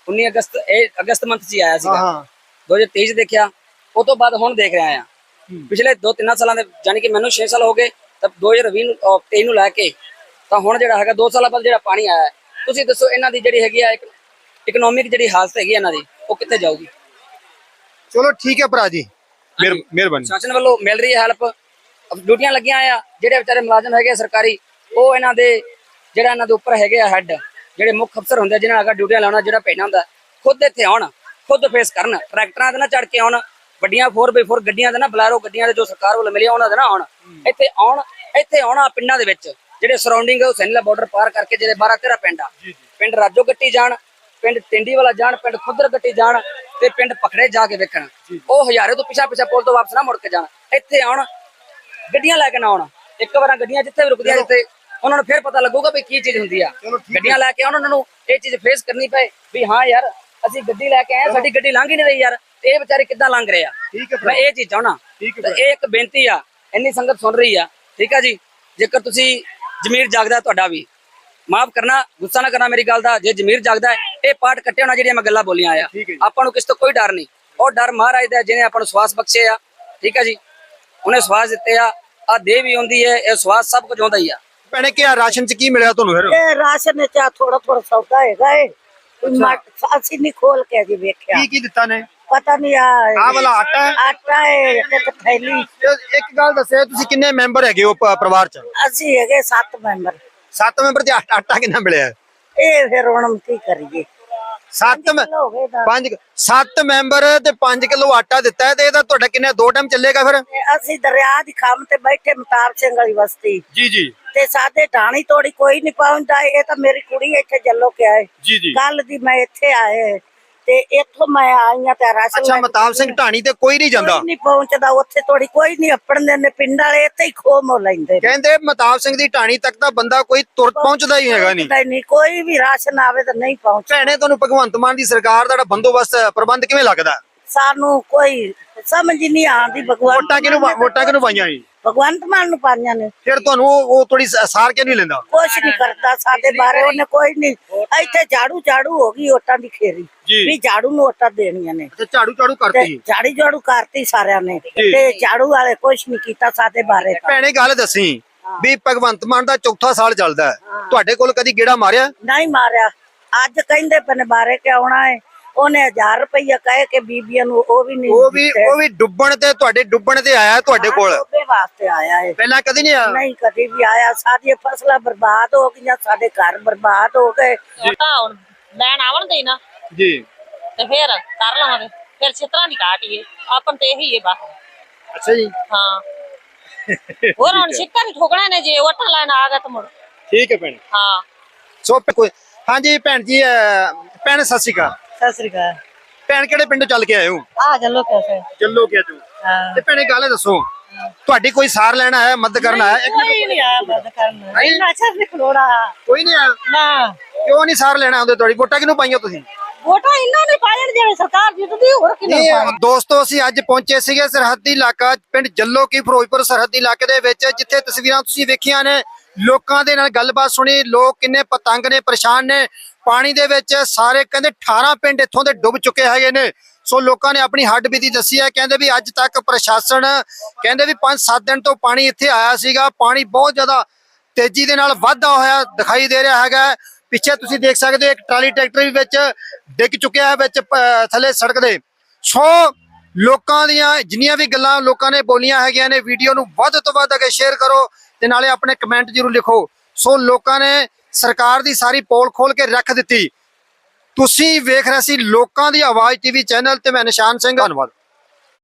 19 ਅਗਸਤ ਇਹ ਅਗਸਤ ਮੰਥ 'ਚ ਆਇਆ ਸੀਗਾ। ਹਾਂ 2023 'ਚ ਦੇਖਿਆ ਉਹ ਤੋਂ ਬਾਅਦ ਹੁਣ ਦੇਖ ਰਿਹਾ ਆ। ਪਿਛਲੇ 2-3 ਸਾਲਾਂ ਦੇ ਯਾਨੀ ਕਿ ਮੈਨੂੰ 6 ਸਾਲ ਹੋ ਗਏ ਤਾਂ 2020 ਨੂੰ ਅਹ 23 ਨੂੰ ਲੈ ਕੇ ਤਾਂ ਹੁਣ ਜਿਹੜਾ ਹੈਗਾ 2 ਸਾਲਾਂ ਬਾਅਦ ਜਿਹੜਾ ਪਾਣੀ ਆਇਆ ਤੁਸੀਂ ਦੱਸੋ ਇਹਨਾਂ ਦੀ ਜਿਹੜੀ ਹੈਗੀ ਆ ਇਕਨੋਮਿਕ ਜਿਹੜੀ ਹਾਲਤ ਹੈਗੀ ਇਹਨਾਂ ਦੀ ਉਹ ਕਿੱਥੇ ਜਾਊਗੀ? ਚਲੋ ਠੀਕ ਹੈ ਭਰਾ ਜੀ। ਮਿਹਰ- ਮਿਹਰਬਾਨੀ। ਸ਼ਾਸਨ ਵੱਲੋਂ ਮਿਲ ਰਹੀ ਹੈ ਹੈਲਪ। ਡਿਊਟੀਆਂ ਲੱਗੀਆਂ ਆ ਜਿਹੜੇ ਵਿਚਾਰੇ ਮੁਲਾਜ਼ਮ ਹੈਗੇ ਸਰਕਾਰੀ ਉਹ ਇਹਨਾਂ ਦੇ ਜਿਹੜਾ ਇਹਨਾਂ ਦੇ ਉੱਪਰ ਹੈਗੇ ਆ ਹੈੱਡ ਜਿਹੜੇ ਮੁੱਖ ਅਫਸਰ ਹੁੰਦੇ ਆ, ਜਿਨ੍ਹਾਂ ਨਾਲ ਅਗਾ ਡਿਊਟੀਆਂ ਲਾਉਣਾ ਜਿਹੜਾ ਭੇਜਣਾ ਹੁੰਦਾ ਖੁਦ ਇੱਥੇ ਆਉਣ ਖੁਦ ਫੇਸ ਕਰਨ ਟਰੈਕਟਰਾਂ ਤੇ ਨਾ ਚੜ ਕੇ ਆਉਣ ਵੱਡੀਆਂ 4x4 ਗੱਡੀਆਂ ਦੇ ਨਾ ਬਲੈਰੋ ਗੱਡੀਆਂ ਦੇ ਜੋ ਸਰਕਾਰ ਵੱਲੋਂ ਮਿਲੀਆਂ ਉਹਨਾਂ ਦੇ ਨਾ ਆਉਣ ਇੱਥੇ ਆਉਣ ਇੱਥੇ ਆਉਣਾ ਪਿੰਡਾਂ ਦੇ ਵਿੱਚ। ਜਿਹੜੇ ਸਰਾਊਂਡਿੰਗ ਹੁਸੈਨੀਲਾ ਬਾਰਡਰ ਪਾਰ ਕਰਕੇ ਜਿਹੜੇ 12 13 ਪਿੰਡ ਆ। ਪਿੰਡ ਰਾਜੋ ਗੱਟੀ ਜਾਣ ਪਿੰਡ ਟਿੰਡੀ ਵਾਲਾ ਜਾਣ ਪਿੰਡ ਖੁੱਦਰ ਗੱਟੀ ਜਾਣ ਤੇ ਪਿੰਡ ਪਖੜੇ ਜਾ ਕੇ ਵੇਖਣ। ਉਹ ਹਜ਼ਾਰੇ ਤੋਂ ਪਿਛਾ ਪਿਛਾ ਪੁਲ ਤੋਂ ਵਾਪਸ ਨਾ ਮੁੜ ਕੇ ਜਾਣ। ਇੱਥੇ ਆਉਣ ਗੱਡੀਆਂ ਲੈ ਕੇ ਨਾ ਆਉਣ। ਇੱਕ ਵਾਰਾਂ ਗੱਡੀਆਂ ਜਿੱਥੇ ਵੀ ਰੁਕਦੀਆਂ ਜਿੱਥੇ ਉਹਨਾਂ ਨੂੰ ਫਿਰ ਪਤਾ ਲੱਗੂਗਾ ਵੀ ਕੀ ਚੀਜ਼ ਹੁੰਦੀ ਆ। ਗੱਡੀਆਂ ਲੈ ਕੇ ਆਉਣ ਉਹਨਾਂ ਨੂੰ ਇਹ ਚੀਜ਼ ਫੇਸ ਕਰਨੀ ਪਏ ਵੀ ਹਾਂ ਯਾਰ ਅਸੀਂ ਗੱਡੀ ਲੈ ਕੇ ਆਏ ਸਾਡੀ ਗੱਡੀ ਲੰਘ ਹੀ ਨਹੀਂ ਰਹੀ ਯਾਰ। ਤੇ ਇਹ ਵਿਚਾਰੇ ਕਿੱਦਾਂ ਲੰਘ ਰਹੇ ਆ? ਮੈਂ ਇਹ ਚੀਜ਼ ਚਾਹਣਾ ਇਹ ਇੱਕ ਬੇਨਤੀ ਆ ਇੰਨੀ ਸੰਗਤ ਸੁਣ ਰਹੀ ਆ। ਠੀਕ ਆ ਜੀ? ਜੇਕਰ ਤੁਸੀਂ ਜ਼ਮੀਰ ਜਾਗਦਾ ਤੁਹਾਡਾ ਵੀ। ਮਾਫ ਕਰਨਾ ਗੁੱਸਾ ਨਾ ਕਰਨਾ ਮੇਰੀ ਗੱਲ ਦਾ। ਜੇ ਜ਼ਮੀਰ ਜਾਗਦਾ ਹੈ, ਇਹ ਪਾਠ ਕੱਟੇ ਹੋਣਾ ਜਿਹੜੀਆਂ ਮੈਂ ਗੱਲਾਂ ਬੋਲੀਆਂ ਆ। ਹੈ। ਆਪਾਂ ਨੂੰ ਕਿਸੇ ਤੋਂ ਕੋਈ ਡਰ ਨਹੀਂ। ਉਹ ਡਰ ਮਹਾਰਾਜ ਦਾ ਹੈ, ਜਿਹਨੇ ਆਪਾਂ ਨੂੰ ਸਵਾਸ ਬਖਸ਼ੇ ਆ। ਠੀਕ ਆ ਜੀ? ਉਹਨੇ ਸਵਾਸ ਦਿੱਤੇ ਆ। ਆ ਦੇ ਵੀ ਆਉਂਦੀ ਹੈ ਇਹ ਸਵਾਸ ਸਭ ਕੁਝ ਆਉਂਦਾ ਹੀ ਆ। ਭੈਣੇ ਕੀ ਆ ਰਾਸ਼ਨ ਚ ਕੀ ਮਿਲਿਆ ਤੁਹਾਨੂੰ ਫਿਰ? ਇਹ ਰਾਸ਼ਨ ਚ ਥੋੜਾ ਥੋੜਾ ਸੌਦਾ ਹੈਗਾ ਏ। ਅਸੀਂ ਨਹੀਂ ਖੋਲ ਕੇ ਅਜੇ ਵੇਖਿਆ। ਕੀ ਕੀ ਦਿੱਤਾ ਨੇ? ਪਤਾ ਨਹੀਂ ਆ ਆਹ ਵਾਲਾ ਆਟਾ ਹੈ? ਆਟਾ ਹੈ ਇੱਕ ਥੈਲੀ। ਤੇ ਇੱਕ ਗੱਲ ਦੱਸਿਓ ਤੁਸੀਂ ਕਿੰਨੇ ਮੈਂਬਰ ਹੈਗੇ ਹੋ ਪ- ਪਰਿਵਾਰ ਚ? ਅਸੀਂ ਹੈਗੇ ਸੱਤ ਮੈਂਬਰ। ਸੱਤ ਮੈਂਬਰ ਤੇ ਆਟਾ ਆਟਾ ਕਿੰਨਾ ਮਿਲਿਆ? ਇਹ ਫਿਰ ਹੁਣ ਕੀ ਕਰੀਏ? ਸੱਤ ਮੈਂ- ਹੋ ਗਏ ਦਾ ਪੰਜ ਸੱਤ ਮੈਂਬਰ ਤੇ 5 ਕਿਲੋ ਆਟਾ ਦਿੱਤਾ ਹੈ ਤੇ ਇਹਦਾ ਤੁਹਾਡਾ ਕਿੰਨੇ ਦੋ ਟਾਈਮ ਚੱਲੇਗਾ ਫਿਰ? ਤੇ ਅਸੀਂ ਦਰਿਆ ਦੀ ਖੰਮ ਤੇ ਬੈਠੇ ਮਤਾਬ ਸਿੰਘ ਵਾਲੀ ਬਸਤੀ। ਜੀ ਜੀ। ਤੇ ਸਾਡੇ ਢਾਣੀ ਤੋੜੀ ਕੋਈ ਨਹੀਂ ਪਹੁੰਚਦਾ ਇਹ ਤਾਂ ਮੇਰੀ ਕੁੜੀ ਇੱਥੇ ਜੱਲੋ ਕੇ ਆਏ। ਜੀ ਜੀ। ਕੱਲ ਦੀ ਮੈਂ ਇੱਥੇ ਆਏ। ਤੇ ਇੱਥੋਂ ਮੈਂ ਆਈ ਆ ਤੇ ਰਾਸ਼ਨ ਅੱਛਾ ਮਤਾਬ ਸਿੰਘ ਢਾਣੀ ਤੇ ਕੋਈ ਨਹੀਂ ਜਾਂਦਾ। ਕੋਈ ਨਹੀਂ ਪਹੁੰਚਦਾ ਉੱਥੇ ਤੋੜੀ ਕੋਈ ਨਹੀਂ ਆਪਣਦੇ ਨੇ ਪਿੰਡ ਵਾਲੇ ਇੱਥੇ ਹੀ ਖੋ ਮੋ ਲੈਂਦੇ ਨੇ। ਕਹਿੰਦੇ ਮਤਾਬ ਸਿੰਘ ਦੀ ਢਾਣੀ ਤੱਕ ਤਾਂ ਬੰਦਾ ਕੋਈ ਤੁਰ ਪਹੁੰਚਦਾ ਹੀ ਹੈਗਾ ਨਹੀਂ। ਹੀ ਨਹੀਂ ਕੋਈ ਵੀ ਰਾਸ਼ਨ ਆਵੇ ਤਾਂ ਨਹੀਂ ਪਹੁੰਚਦਾ। ਭੈਣੇ ਤੁਹਾਨੂੰ ਭਗਵੰਤ ਮਾਨ ਦੀ ਸਰਕਾਰ ਦਾ ਜਿਹੜਾ ਬੰਦੋਬਸਤ ਹੈ, ਪ੍ਰਬੰਧ ਕਿਵੇਂ ਲੱਗਦਾ? ਸਾਨੂੰ ਕੋਈ ਸਮਝ ਹੀ ਨਹੀਂ ਆਉਂਦੀ ਭਗਵਾਨ ਵੋਟਾਂ ਕਿਹਨੂੰ ਵੋਟਾਂ ਕਿਹਨੂੰ ਪਾਈਆਂ ਜੀ? ਭਗਵੰਤ ਮਾਨ ਨੂੰ ਪਾਈਆਂ ਨੇ। ਫਿਰ ਤੁਹਾਨੂੰ ਉਹ ਥੋੜੀ ਸਾਰ ਕਿਉਂ ਨਹੀਂ ਲੈਂਦਾ? ਕੁਛ ਨਹੀਂ ਕਰਦਾ ਸਾਡੇ ਬਾਰੇ ਉਹਨੇ ਕੋਈ ਨਹੀਂ। ਇੱਥੇ ਝਾੜੂ ਝਾੜੂ ਹੋ ਗਈ ਓਟਾਂ ਦੀ ਖੇਰੀ। ਵੀ ਝਾੜੂ ਨੂੰ ਓਟਾਂ ਦੇਣੀਆਂ ਨੇ। ਤੇ ਝਾੜੂ ਝਾੜੂ ਕਰਤੀ। ਝਾੜੀ ਝਾੜੂ ਕਰਤੀ ਸਾਰਿਆਂ ਨੇ। ਤੇ ਝਾੜੂ ਵਾਲੇ ਕੁਛ ਨਹੀਂ ਕੀਤਾ ਸਾਡੇ ਬਾਰੇ। ਭੈਣੇ ਗੱਲ ਦੱਸੀ ਵੀ ਭਗਵੰਤ ਮਾਨ ਦਾ ਚੌਥਾ ਸਾਲ ਚੱਲਦਾ ਤੁਹਾਡੇ ਕੋਲ ਕਦੀ ਗੇੜਾ ਮਾਰਿਆ? ਨਹੀਂ ਮਾਰਿਆ। ਅੱਜ ਕਹਿੰਦੇ ਪਨੇ ਬਾਰੇ ਕਿ ਆਉਣਾ ਹੈ। ਉਹਨੇ 1000 ਰੁਪਈਆ ਕਹਿ ਕੇ ਬੀਬੀਆਂ ਨੂੰ ਉਹ ਵੀ ਨਹੀਂ ਉਹ ਵੀ। ਉਹ ਵੀ ਡੁੱਬਣ ਤੇ ਤੁਹਾਡੇ ਡੁੱਬਣ ਤੇ ਆਇਆ ਤੁਹਾਡੇ ਕੋਲ? ਉਹਦੇ ਵਾਸਤੇ ਆਇਆ ਹੈ ਪਹਿਲਾਂ ਕਦੀ ਨਹੀਂ ਆਇਆ? ਨਹੀਂ ਕਦੀ ਵੀ ਆਇਆ। ਸਾਡੀਆਂ ਫਸਲਾਂ ਬਰਬਾਦ ਹੋ ਗਈਆਂ ਸਾਡੇ ਘਰ ਬਰਬਾਦ ਹੋ ਗਏ। ਵੋਟਾਂ ਹੁਣ ਲੈਣ ਆਵਣ ਦੇ ਨਾ। ਜੀ। ਤੇ ਫੇਰ ਕਰ ਲਵਾਂਗੇ ਫਿਰ ਛਿੱਤਰਾਂ ਦੀ ਕਾਟੀਏ ਆਪਾਂ ਨੂੰ ਤੇ ਇਹੀ ਹੈ ਬਸ। ਅੱਛਾ ਜੀ। ਹਾਂ। (laughs) ਹੋਰ ਹੁਣ ਸਿੱਕਾ ਨਹੀਂ ਠੋਕਣਾ ਨੇ ਜੇ ਵੋਟਾਂ ਲੈਣ ਆ ਗਿਆ ਤਾਂ ਮੁੜ। ਠੀਕ ਹੈ ਭੈਣ। ਹਾਂ। ਸੋ ਕੋਈ ਹਾਂਜੀ ਭੈਣ ਜੀ ਭੈਣ ਸਤਿ ਸ਼੍ਰੀ ਅਕਾਲ। ਸਤਿ ਸ੍ਰੀ ਅਕਾਲ। ਭੈਣ ਕਿਹੜੇ ਪਿੰਡੋਂ ਚੱਲ ਕੇ ਆਏ ਹੋ? ਆ ਚੱਲੋ कैसे ਚੱਲੋ ਕਿਆ ਤੂੰ ਹਾਂ। ਤੇ ਭੈਣੇ ਗੱਲ ਦੱਸੋ ਤੁਹਾਡੀ ਕੋਈ ਸਾਰ ਲੈਣਾ ਆਇਆ ਮਦਦ ਕਰਨ ਆਇਆ? ਇੱਕ ਕੋਈ ਨਹੀਂ ਆਇਆ ਮਦਦ ਕਰਨ। ਨਹੀਂ? ਇੰਨਾ ਅੱਛਾ ਖਲੋੜਾ। ਕੋਈ ਨਹੀਂ ਆਇਆ? ਨਾ। ਕਿਉਂ ਨਹੀਂ ਸਾਰ ਲੈਣਾ ਆਉਂਦੇ ਤੁਹਾਡੀ? ਵੋਟਾਂ ਕਿਹਨੂੰ ਪਾਈਆਂ ਤੁਸੀਂ? ਵੋਟਾਂ ਇਹਨਾਂ ਨੇ ਪਾਇਣ ਜਿਵੇਂ ਸਰਕਾਰ ਜਿੱਤਦੀ ਹੋਰ ਕਿਹਨੂੰ ਇਹ ਦੋਸਤੋ ਅਸੀਂ ਅੱਜ ਪਹੁੰਚੇ ਸੀਗੇ ਸਰਹੱਦੀ ਇਲਾਕਾ ਪਿੰਡ ਜੱਲੋ ਕੀ ਫਿਰੋਜ਼ਪੁਰ ਸਰਹੱਦੀ ਇਲਾਕੇ ਦੇ ਵਿੱਚ ਜਿੱਥੇ ਤਸਵੀਰਾਂ ਤੁਸੀਂ ਵੇਖੀਆਂ ਨੇ ਲੋਕਾਂ ਦੇ ਨਾਲ ਗੱਲਬਾਤ ਸੁਣੀ ਲੋਕ ਕਿੰਨੇ ਪਤੰਗ ਨੇ ਪਰੇਸ਼ਾਨ ਨੇ ਪਾਣੀ ਦੇ ਵਿੱਚ ਸਾਰੇ ਕਹਿੰਦੇ 18 ਪਿੰਡ ਇੱਥੋਂ ਦੇ ਡੁੱਬ ਚੁੱਕੇ ਹੈਗੇ ਨੇ। ਸੋ ਲੋਕਾਂ ਨੇ ਆਪਣੀ ਹੱਡ ਬੀਤੀ ਦੱਸੀ ਹੈ। ਕਹਿੰਦੇ ਵੀ ਅੱਜ ਤੱਕ ਪ੍ਰਸ਼ਾਸਨ ਕਹਿੰਦੇ ਵੀ 5-7 ਦਿਨ ਤੋਂ ਪਾਣੀ ਇੱਥੇ ਆਇਆ ਸੀਗਾ। ਪਾਣੀ ਬਹੁਤ ਜ਼ਿਆਦਾ ਤੇਜ਼ੀ ਦੇ ਨਾਲ ਵਾਧਾ ਹੋਇਆ ਦਿਖਾਈ ਦੇ ਰਿਹਾ ਹੈਗਾ। ਪਿੱਛੇ ਤੁਸੀਂ ਦੇਖ ਸਕਦੇ ਹੋ, ਇੱਕ ਟਰਾਲੀ ਟਰੈਕਟਰ ਵੀ ਵਿੱਚ ਡਿੱਗ ਚੁੱਕਿਆ ਹੈ ਵਿੱਚ ਥੱਲੇ ਸੜਕ ਦੇ। ਸੋ ਲੋਕਾਂ ਦੀਆਂ ਜਿੰਨੀਆਂ ਵੀ ਗੱਲਾਂ ਲੋਕਾਂ ਨੇ ਬੋਲੀਆਂ ਹੈਗੀਆਂ ਨੇ, ਵੀਡੀਓ ਨੂੰ ਵੱਧ ਤੋਂ ਵੱਧ ਅੱਗੇ ਸ਼ੇਅਰ ਕਰੋ ਤੇ ਨਾਲੇ ਆਪਣੇ ਕਮੈਂਟ ਜ਼ਰੂਰ ਲਿਖੋ। ਸੋ ਲੋਕਾਂ ਨੇ ਸਰਕਾਰ ਦੀ ਸਾਰੀ ਪੋਲ ਖੋਲ ਕੇ ਰੱਖ ਦਿੱਤੀ। ਤੁਸੀਂ ਵੇਖ ਰਹੇ ਸੀ ਲੋਕਾਂ ਦੀ ਆਵਾਜ਼ ਟੀਵੀ ਚੈਨਲ ਤੇ ਮੈਂ ਨਿਸ਼ਾਨ ਸਿੰਘ। ਧੰਨਵਾਦ।